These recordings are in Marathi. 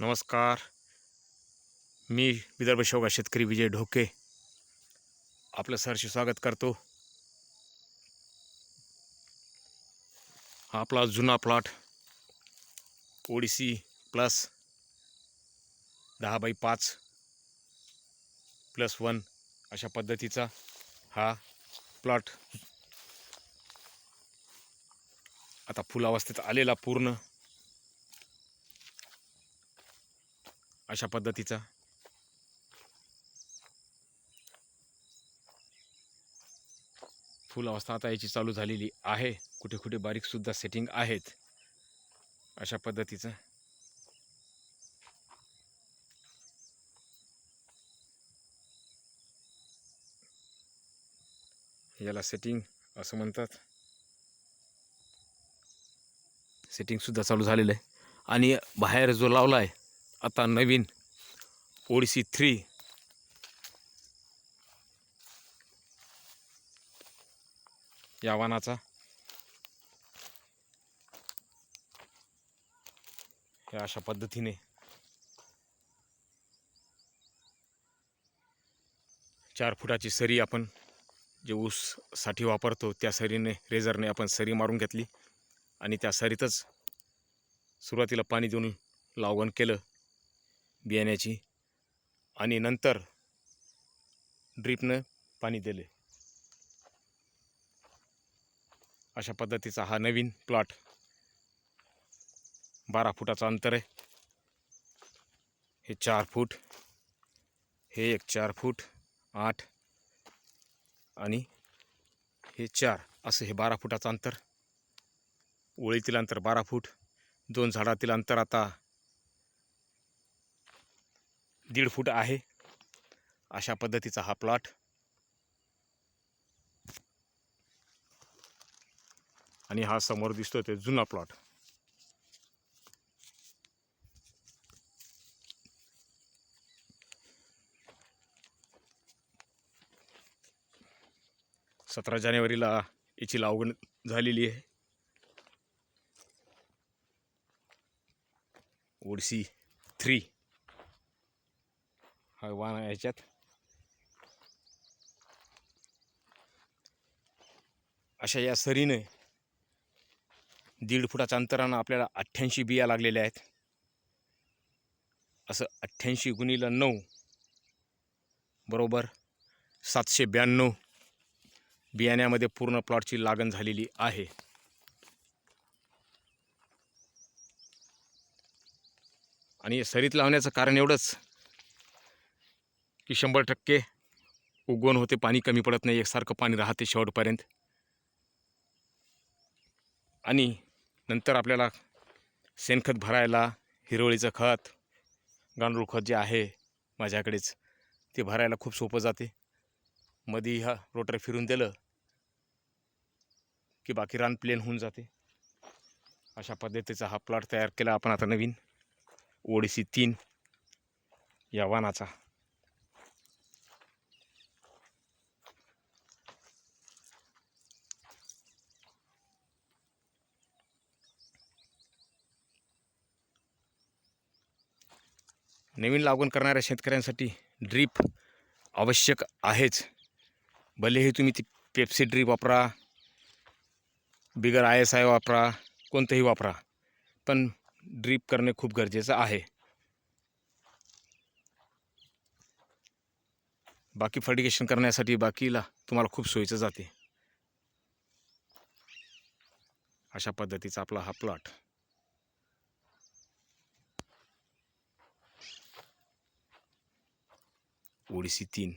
नमस्कार. मी विदर्भ शेवगा शेतकरी विजय ढोके आपलं सरशी स्वागत करतो. हा आपला जुना प्लॉट ओडिसी प्लस दहा बाय पाच प्लस वन अशा पद्धतीचा हा प्लॉट आता फुलावस्थेत आलेला पूर्ण. अशा पद्धतीचा. फुल अवस्था आता याची चालू झालेली आहे. कुठे कुठे बारीकसुद्धा सेटिंग आहेत. अशा पद्धतीचं. याला सेटिंग असं म्हणतात. सेटिंगसुद्धा चालू झालेलं आहे. आणि बाहेर जो लावला आहे आता नवीन ओडिसी थ्री. या वानाचा. या अशा पद्धतीने. चार फुटाची सरी आपण जे ऊससाठी वापरतो त्या सरीने रेझरने आपण सरी मारून घेतली. आणि त्या सरीतच सुरुवातीला पाणी देऊन लावण केलं. बियाण्याची. आणि नंतर ड्रीपनं पाणी दिले. अशा पद्धतीचा हा नवीन प्लॉट बारा फुटाचं अंतर आहे. हे चार फूट हे एक चार फूट आठ आणि हे चार. असं हे बारा फुटाचं अंतर. ओळीतील अंतर बारा फूट दोन झाडातील अंतर आता दीड फूट आहे. अशा पद्धतीचा हा प्लॉट आणि हा समोर दिसतो ते जुना प्लॉट सतरा जानेवारीला याची लावण झालेली आहे. ओडसी थ्री वाण याच्यात. अशा या सरीने दीड फुटाच्या अंतरानं आपल्याला अठ्ठ्याऐंशी बिया लागलेल्या आहेत. असं अठ्ठ्याऐंशी गुणीला नऊ बरोबर सातशे ब्याण्णव बियाण्यामध्ये पूर्ण प्लॉटची लागण झालेली आहे. आणि सरीत लावण्याचं कारण एवढंच की शंभर टक्के उगवण होते पाणी कमी पडत नाही एकसारखं पाणी राहते शेवटपर्यंत. आणि नंतर आपल्याला शेणखत भरायला हिरवळीचं खत गांडूळ खत जे आहे माझ्याकडेच ते भरायला खूप सोपं जाते. मधी हा रोटर फिरून दिलं की बाकी रान प्लेन होऊन जाते. अशा पद्धतीचा हा प्लॉट तयार केला आपण आता नवीन. ओडिसी तीन या वानाचा. नवीन लागवण करणाऱ्या शेतकऱ्यांसाठी ड्रीप आवश्यक आहेच. भलेही तुम्ही ती पेप्सी ड्रीप वापरा बिगर आय एस आय वापरा कोणतंही वापरा पण ड्रीप करणे खूप गरजेचं आहे. बाकी फर्टिगेशन करण्यासाठी बाकीला तुम्हाला खूप सोयीचं जाते. अशा पद्धतीचा आपला हा प्लॉट. ओडिसी तीन.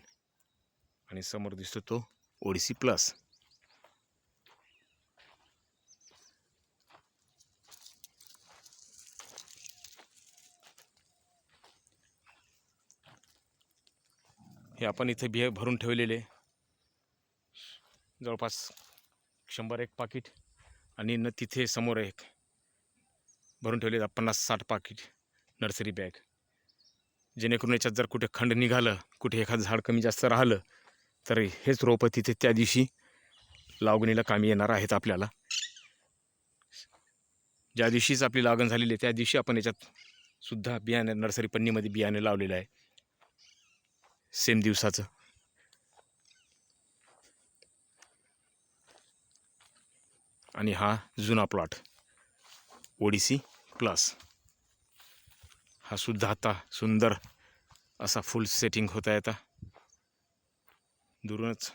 आणि समोर दिसतो तो ओडिसी प्लस. हे आपण इथे बिहे भरून ठेवलेले. जवळपास शंभर एक पाकिट आणि न तिथे समोर एक. भरून ठेवले पन्नास साठ पाकिट नर्सरी बॅग. जेणेकरून याच्यात जर कुठे खंड निघालं कुठे एखादं झाड कमी जास्त राहिलं तर हेच रोपं तिथे त्या दिवशी लागणीला कामी येणार आहेत आपल्याला. ज्या दिवशीच आपली लागण झालेली आहे त्या दिवशी आपण याच्यात सुद्धा बियाणे नर्सरी पन्नीमध्ये बियाणे लावलेलं आहे. सेम दिवसाचं. आणि हा जुना प्लॉट ओडिसी क्लास हा सुद्धा आता सुंदर असा फुल सेटिंग होत आहे आता दुरूनच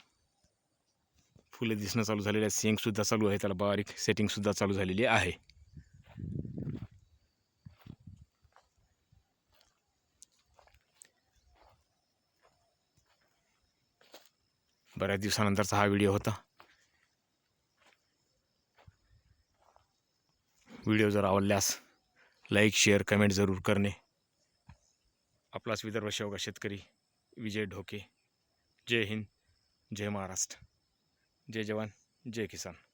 फुले दिसणं चालू झालेले आहे सेंगसुद्धा चालू आहे. त्याला बारीक सेटिंगसुद्धा चालू झालेली आहे. बऱ्याच दिवसानंतरचा हा व्हिडिओ होता. व्हिडिओ जर आवडल्यास लाईक शेअर कमेंट जरूर करणे. आपलाच विदर्भ शेवगा शेतकरी विजय ढोके. जय हिंद जय महाराष्ट्र. जय जवान जय किसान.